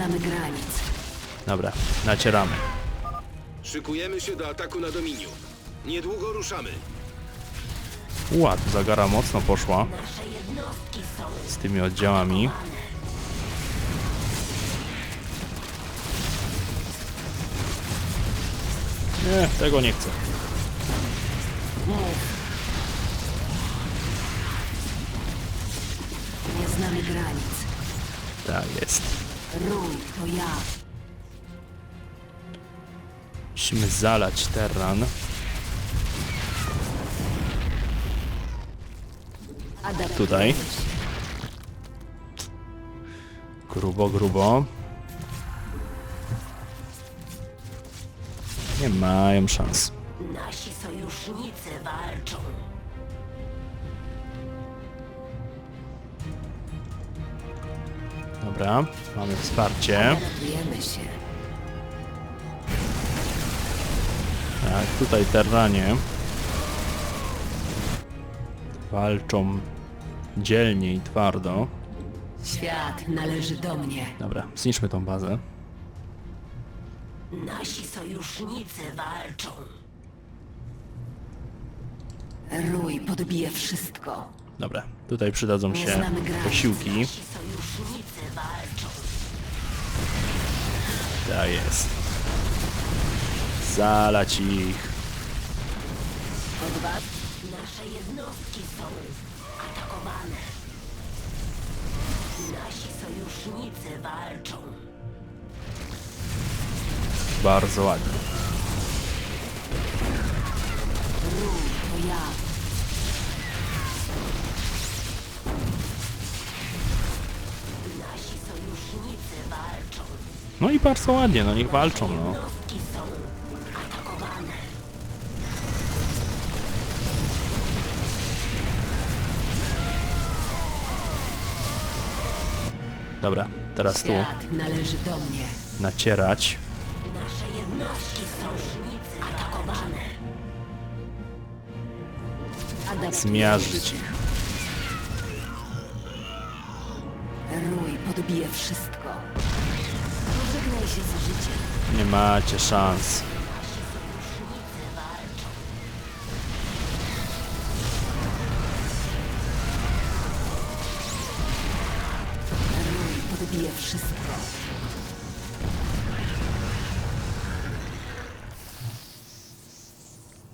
znamy granic. Dobra, nacieramy. Szykujemy się do ataku na Dominium. Niedługo ruszamy. Ła, tu zagara mocno poszła. Z tymi oddziałami. Nie, tego nie chcę. Nie znamy granic. Tak jest. Rój, to ja. Musimy zalać terran. Tutaj. Grubo, grubo. Nie mają szans. Nasi sojusznicy walczą. Dobra, mamy wsparcie. Adaptujemy się. Tak, tutaj terranie walczą dzielnie i twardo. Świat należy do mnie. Dobra, zniszczmy tą bazę. Nasi sojusznicy walczą. Rój podbije wszystko. Dobra, tutaj przydadzą się znamy granic. posiłki. Nasi sojusznicy. Tak jest. Zalać ich. Odwad. Nasze jednostki są atakowane. Nasi sojusznicy walczą. Bardzo ładnie. No i bardzo ładnie, no niech walczą, no. Dobra, teraz tu Świat należy do mnie. nacierać. Nasze jednostki atakowane. Zmiażdżyć się. ich. Rój podbije wszystko. Nie macie szans. Podbije wszystko.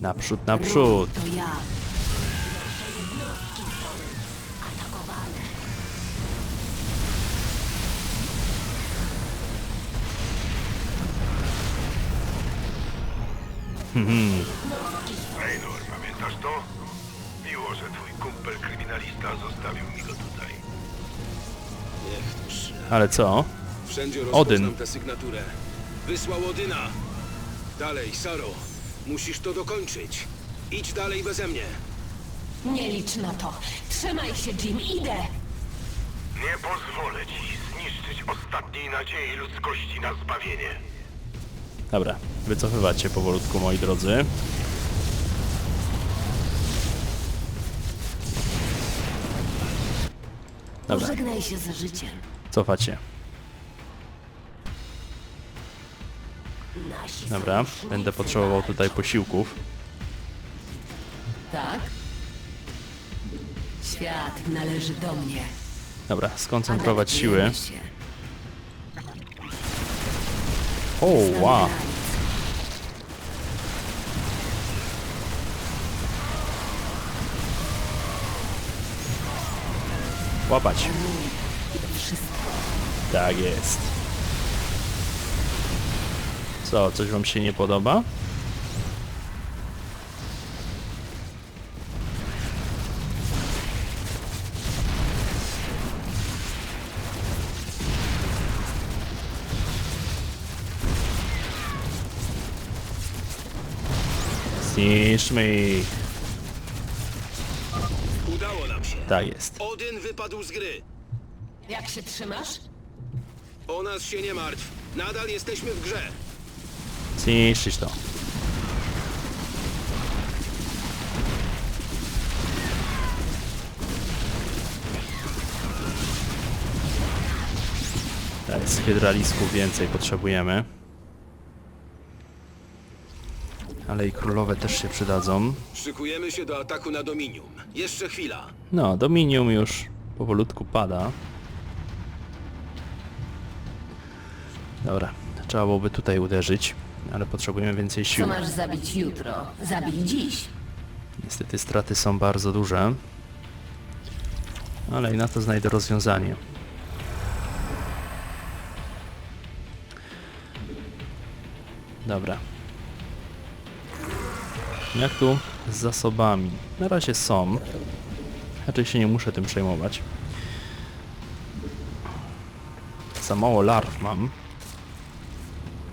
Naprzód, naprzód. To ja. Raynor, pamiętasz to? Miło, że twój kumpel kryminalista zostawił mi go tutaj. Niech to szlak. Ale co? Wszędzie Odyn. tę sygnaturę. Wysłał Odyna. Dalej, Saro. Musisz to dokończyć. Idź dalej beze mnie. Nie licz na to. Trzymaj się, Jim. Idę. Nie pozwolę ci zniszczyć ostatniej nadziei ludzkości na zbawienie. Dobra, wycofywać się powolutku, moi drodzy. Dobra, Pożegnaj się z życiem. cofać się. Nasi Dobra, sojusznicy będę potrzebował tutaj posiłków. Tak? Świat należy do mnie. Dobra, skoncentrować siły. Się. O, wow. Łapać. Tak jest. Co, coś wam się nie podoba? Zniszczmy ich. Udało nam się. Tak jest. Odyn wypadł z gry. Jak się trzymasz? O nas się nie martw. Nadal jesteśmy w grze. Zniszczyć to. Tak, z hydralisków więcej potrzebujemy. Ale i królowe też się przydadzą. Szykujemy się do ataku na Dominium. Jeszcze chwila. No, Dominium już powolutku pada. Dobra, trzeba byłoby tutaj uderzyć, ale potrzebujemy więcej Co sił. masz zabić jutro? Zabij dziś. Niestety straty są bardzo duże. Ale i na to znajdę rozwiązanie. Dobra. Jak tu z zasobami? Na razie są. Raczej się nie muszę tym przejmować. Za mało larw mam.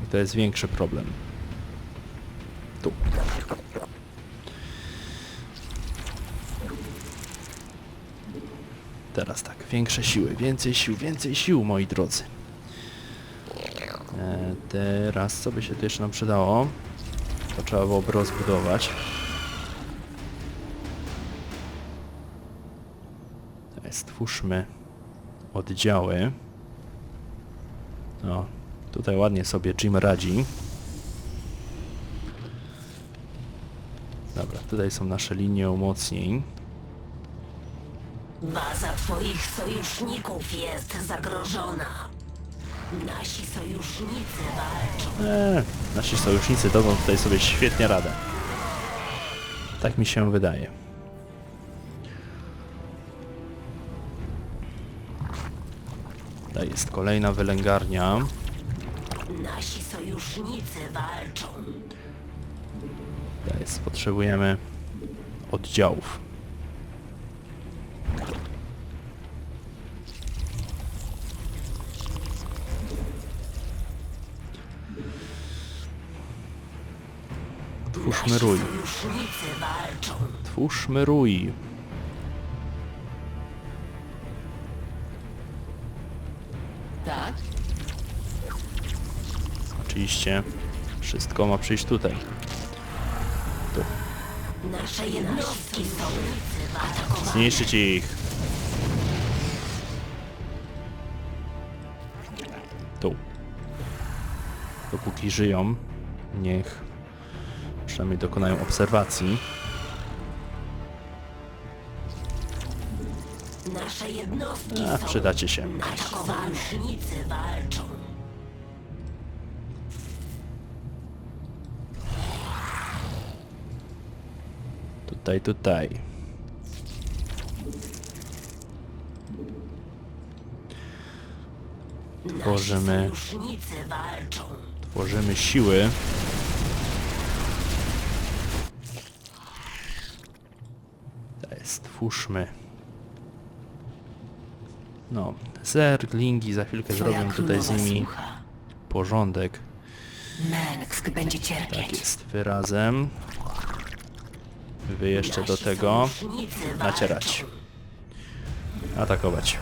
I to jest większy problem. Tu. Teraz tak, większe siły, więcej sił, więcej sił, moi drodzy. E, teraz, co by się tu jeszcze nam przydało? To trzeba byłoby rozbudować. Stwórzmy oddziały. No, tutaj ładnie sobie Jim radzi. Dobra, tutaj są nasze linie umocnień. Baza twoich sojuszników jest zagrożona. Nasi sojusznicy walczą. Eee, nasi sojusznicy dadzą tutaj sobie świetnie radę. Tak mi się wydaje. Tutaj jest kolejna wylęgarnia. Nasi sojusznicy walczą. Tutaj jest, potrzebujemy oddziałów. Twórzmy rój. Twórzmy rój. Tak? Oczywiście wszystko ma przyjść tutaj. Tu. Nasze jednostki są atakowane. Zniszczyć ich. Tu. Dopóki żyją, niech przynajmniej dokonają obserwacji. Nasze jednostki A, przydacie się. Sojusznicy walczą. Tutaj, tutaj. Tworzymy, Sojusznicy walczą. tworzymy siły. Tutaj stwórzmy. No, zerglingi za chwilkę Twoja zrobią tutaj z królowa nimi słucha. porządek. Będzie Tak cierpieć. jest, wyrazem. Wy jeszcze do tego Sojusznicy nacierać. Atakować.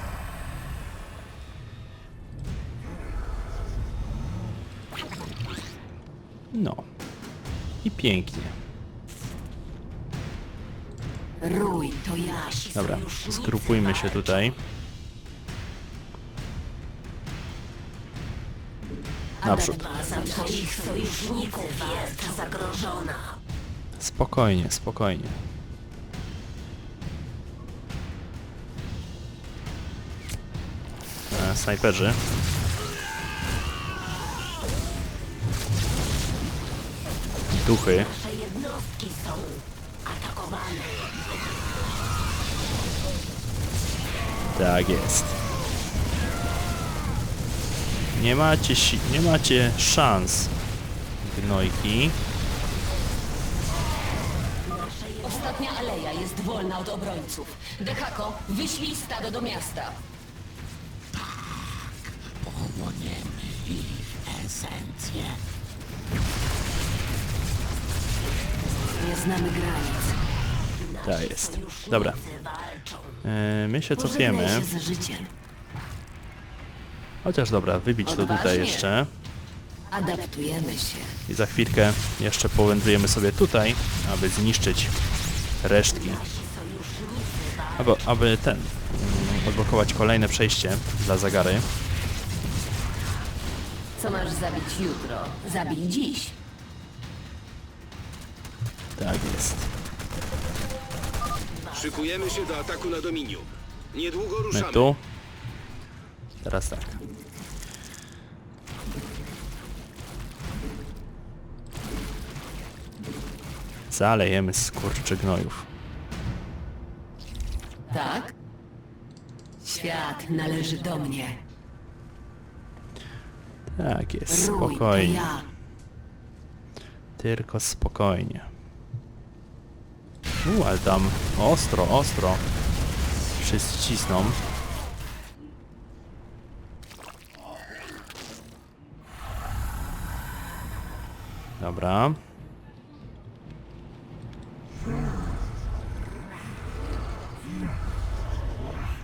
No. I pięknie. Rój to ja. Nasi Dobra, skrupujmy się tutaj. Naprzód. Baza twoich sojuszników jest zagrożona. Spokojnie, spokojnie. E, snajperzy. Duchy. Nasze jednostki są atakowane. Tak jest. Nie macie, si- nie macie szans, gnojki. Ostatnia aleja jest wolna od obrońców. Dehako, wyślij stado do miasta. Nie znamy granic. Tak jest. Dobra. E, my się życiem. Chociaż dobra, wybić to tutaj jeszcze. Adaptujemy się. I za chwilkę jeszcze powędrujemy sobie tutaj, aby zniszczyć resztki. Aby, aby ten, mm, odblokować kolejne przejście dla Zagary. Co masz zabić jutro? Zabij dziś. Tak jest. Szykujemy się do ataku na Dominium. Niedługo My ruszamy. tu. Teraz tak. Zalejemy skurczy gnojów. Tak? Świat należy do mnie. Tak jest, Rój to spokojnie. ja. Tylko spokojnie. U, ale tam ostro, ostro. Wszyscy cisną. Dobra.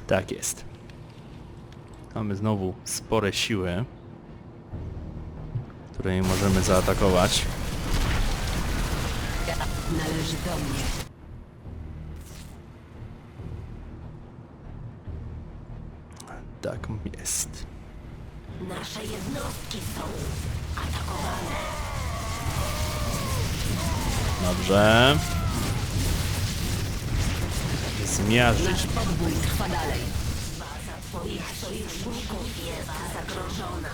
Tak jest. Mamy znowu spore siły, które możemy zaatakować. Należy do mnie. Tak jest. Nasze jednostki są atakowane. Dobrze. Zmiażdżyć. Nasz podbój trwa dalej. Baza twoich sojuszników jest zagrożona.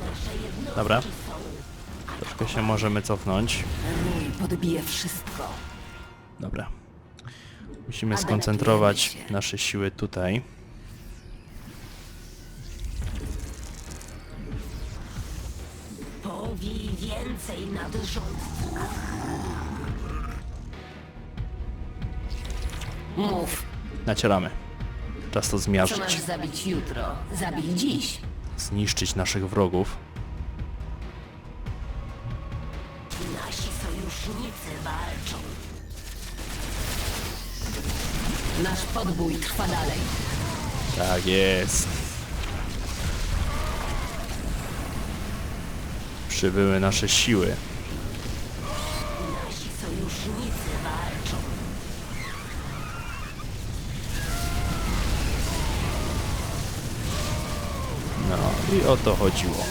Nasze jednostki Dobra. Troszkę się możemy cofnąć. Rój podbije wszystko. Dobra. Musimy skoncentrować nasze siły tutaj. Powij więcej nadrządców. Mów, Nacieramy. Czas to co masz zmiażdżyć. zabić jutro? Zabij dziś. Zniszczyć naszych wrogów. Nasz podbój trwa dalej. Tak jest. Przybyły nasze siły. Nasi sojusznicy walczą. No i o to chodziło.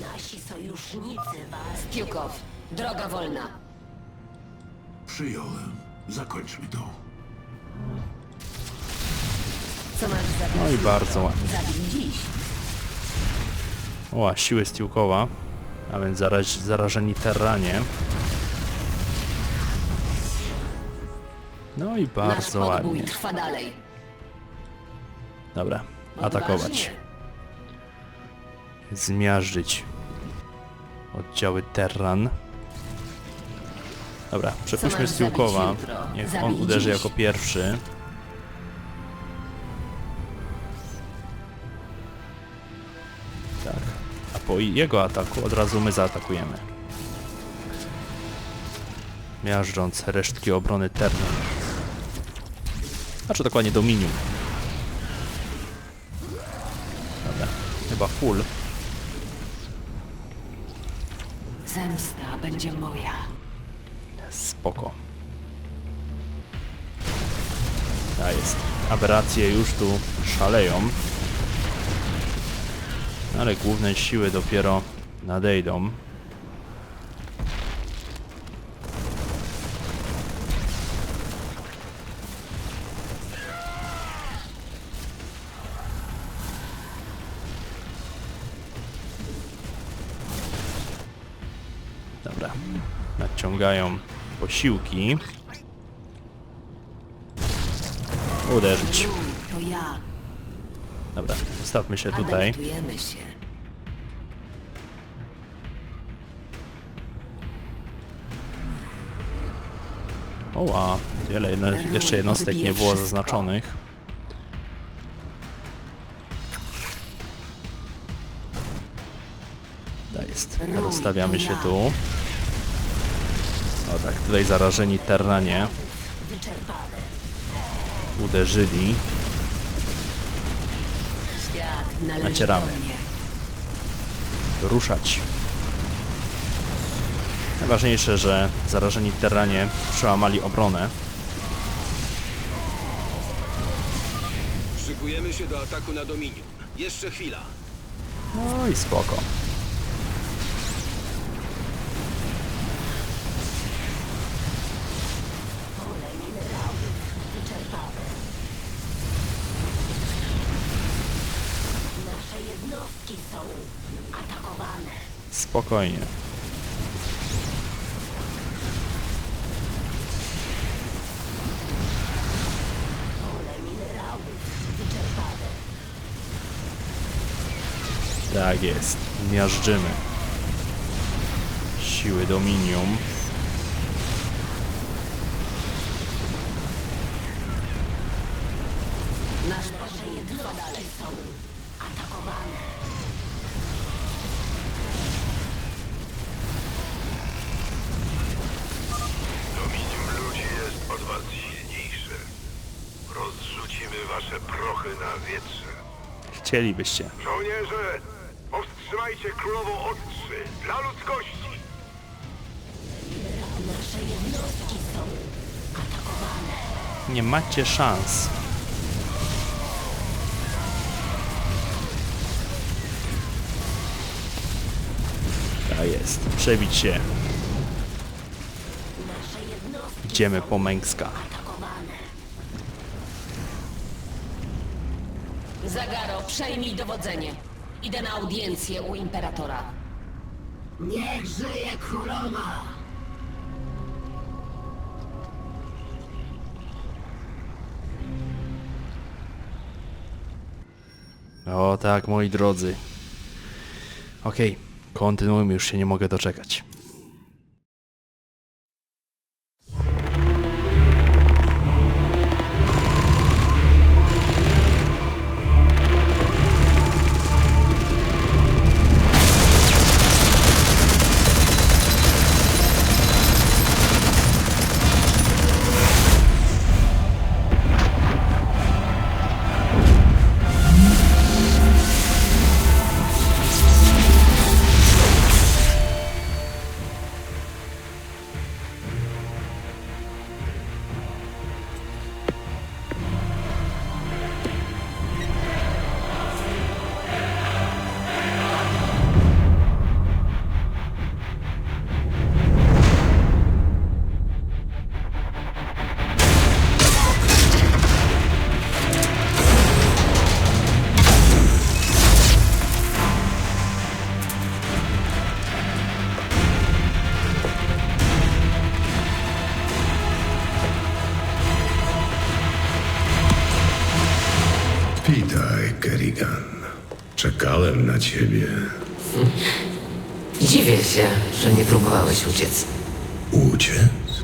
Nasi sojusznicy walczą. Kiukow, droga wolna. Przyjąłem. Zakończmy to. Co masz zabić No i bardzo ładnie. Zabij dziś. O, siły Stiłkowa. A więc zaraż, zarażeni terranie. No i Nasz bardzo podbój ładnie. trwa dalej. Dobra, atakować. Odważnie. Zmiażdżyć oddziały Terran. Dobra, przepuśćmy Stiłkowa. Niech on uderzy jako pierwszy. Tak. A po jego ataku od razu my zaatakujemy. Miażdżąc resztki obrony Terran. Znaczy dokładnie Dominium. Dobra, chyba full. Zemsta będzie moja. Spoko. Ta jest. Aberracje już tu szaleją. Ale główne siły dopiero nadejdą. Dobra. Nadciągają posiłki. Uderzyć. Rój to ja. Dobra, ustawmy się tutaj. Adaptujemy się. Oła, wiele jedno, jeszcze jednostek nie było zaznaczonych. Tak jest. Rozstawiamy się tu. O tak, tutaj zarażeni terranie uderzyli. Nacieramy. Ruszać. Najważniejsze, że zarażeni terranie przełamali obronę. Szykujemy się do ataku na Dominium. Jeszcze chwila. No i spoko. Nasze jednostki są atakowane. Spokojnie. Tak jest. Miażdżymy. Siły Dominium. Chcielibyście. Żołnierze, powstrzymajcie królową ostrzy dla ludzkości. Nasze jednostki są atakowane. Nie macie szans. Tak jest. Przebić się. Nasze jednostki Idziemy po Męska. atakowane. Zagaro, przejmij dowodzenie. Idę na audiencję u Imperatora. Niech żyje królowa! O tak, moi drodzy. Okej, kontynuujmy, już się nie mogę doczekać. Witaj, Kerrigan. Czekałem na ciebie. Dziwię się, że nie próbowałeś uciec. Uciec?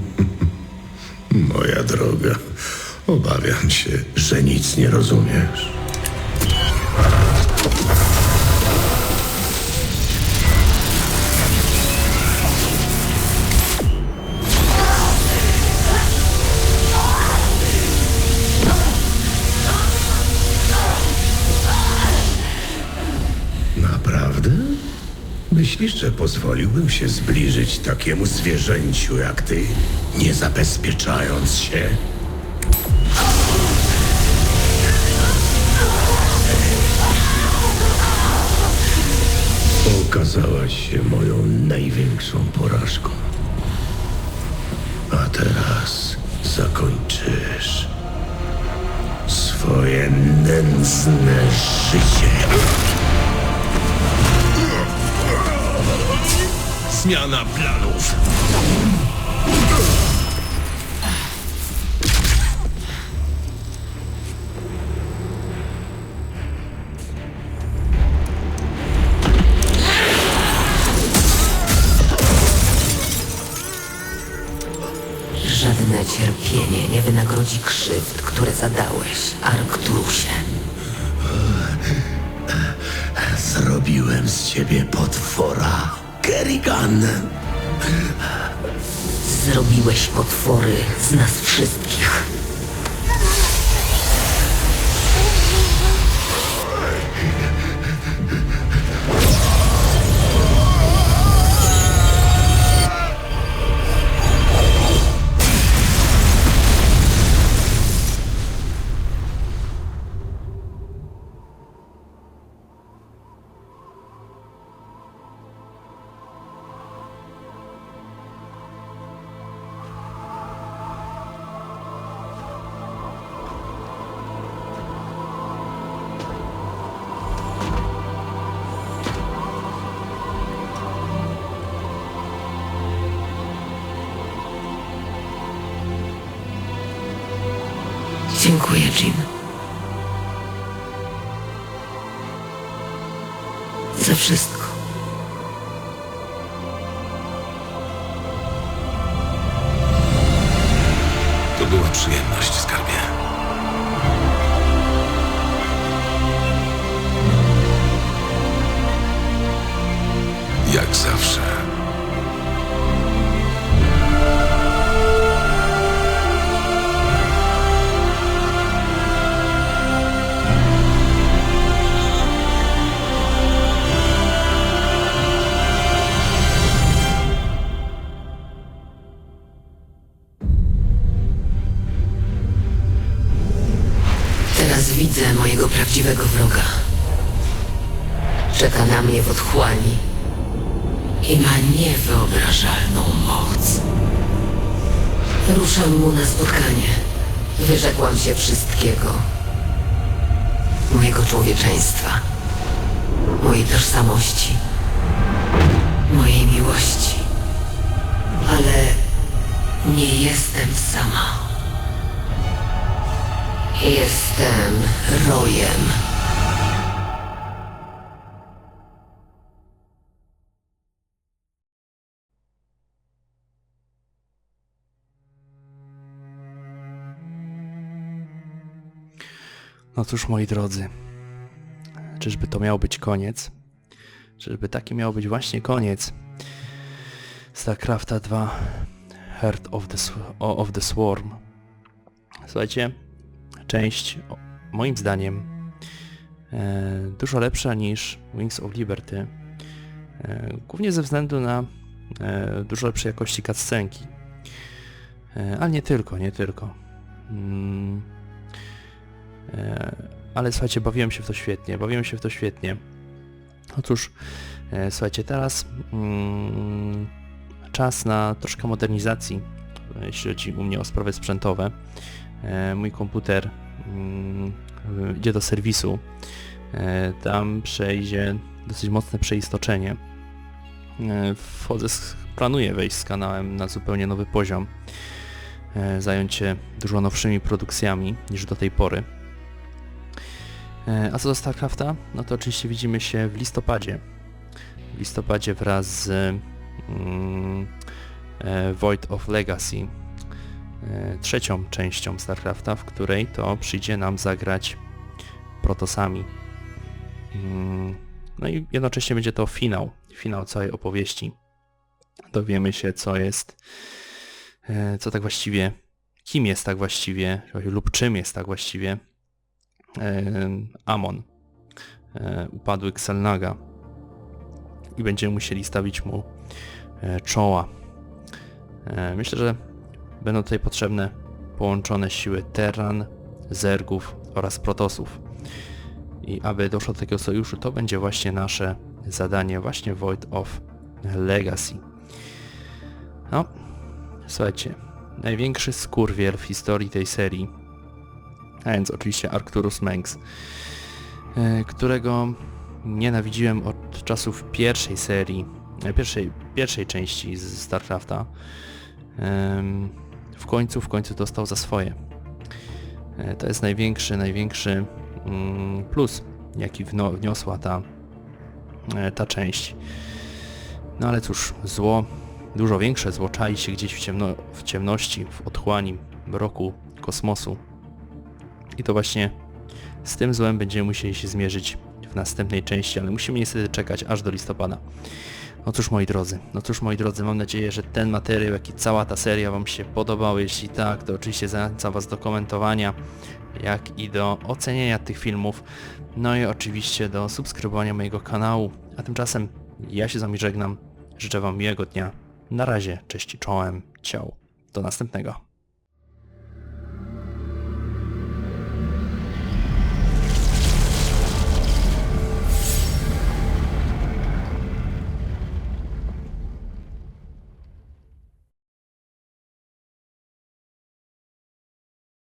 Moja droga, obawiam się, że nic nie rozumiesz. Myślisz, że pozwoliłbym się zbliżyć takiemu zwierzęciu jak ty, nie zabezpieczając się? Okazałaś się moją największą porażką. A teraz zakończysz swoje nędzne życie. Zmiana planów. Żadne cierpienie nie wynagrodzi krzywd, które zadałeś, Arktrusie. Zrobiłem z ciebie potwora, Kerrigan. Zrobiłeś potwory z nas wszystkich. Dziękuję, Jim. Za wszystko. To była przyjemność, widzę mojego prawdziwego wroga. Czeka na mnie w otchłani i ma niewyobrażalną moc. Ruszam mu na spotkanie. Wyrzekłam się wszystkiego. Mojego człowieczeństwa. Mojej tożsamości. Mojej miłości. Ale nie jestem sama. Jestem rojem. No cóż, moi drodzy, czyżby to miał być koniec? Czyżby taki miał być właśnie koniec StarCrafta 2 Heart of the, of the Swarm? Słuchajcie, część moim zdaniem e, dużo lepsza niż Wings of Liberty. E, głównie ze względu na e, dużo lepszej jakości cutscenki. Ale nie tylko, nie tylko. Mm, ale słuchajcie, bawiłem się w to świetnie, bawiłem się w to świetnie. Otóż, e, słuchajcie, teraz mm, czas na troszkę modernizacji, jeśli chodzi u mnie o sprawy sprzętowe. E, mój komputer mm, idzie do serwisu, e, tam przejdzie dosyć mocne przeistoczenie. E, wchodzę, planuję wejść z kanałem na zupełnie nowy poziom, zająć się dużo nowszymi produkcjami niż do tej pory. A co do StarCrafta? No to oczywiście widzimy się w listopadzie. W listopadzie wraz z mm, Void of Legacy, trzecią częścią StarCrafta, w której to przyjdzie nam zagrać protosami. Mm, No i jednocześnie będzie to finał, finał całej opowieści. Dowiemy się co jest, e, co tak właściwie, kim jest tak właściwie, lub czym jest tak właściwie e, Amon, e, upadły Xelnaga i będziemy musieli stawić mu e, czoła. E, Myślę, że będą tutaj potrzebne połączone siły Terran, Zergów oraz Protosów. I aby doszło do takiego sojuszu, to będzie właśnie nasze zadanie, właśnie Void of Legacy. No, słuchajcie, największy skurwiel w historii tej serii a więc oczywiście Arcturus Mengs, którego nienawidziłem od czasów pierwszej serii, e, pierwszej, pierwszej części z StarCrafta. W końcu, w końcu dostał za swoje. E, To jest największy, największy mm, plus, jaki wniosła ta, e, ta część. No ale cóż, zło, dużo większe zło czai się gdzieś w, ciemno, w ciemności, w otchłani mroku kosmosu. I to właśnie z tym złem będziemy musieli się zmierzyć w następnej części, ale musimy niestety czekać aż do listopada. No cóż moi drodzy, no cóż moi drodzy, mam nadzieję, że ten materiał, jak i cała ta seria Wam się podobał. Jeśli tak, to oczywiście zachęcam Was do komentowania, jak i do oceniania tych filmów, no i oczywiście do subskrybowania mojego kanału. A tymczasem ja się z Wami żegnam, życzę Wam miłego dnia. Na razie, cześć czołem, ciao, do następnego.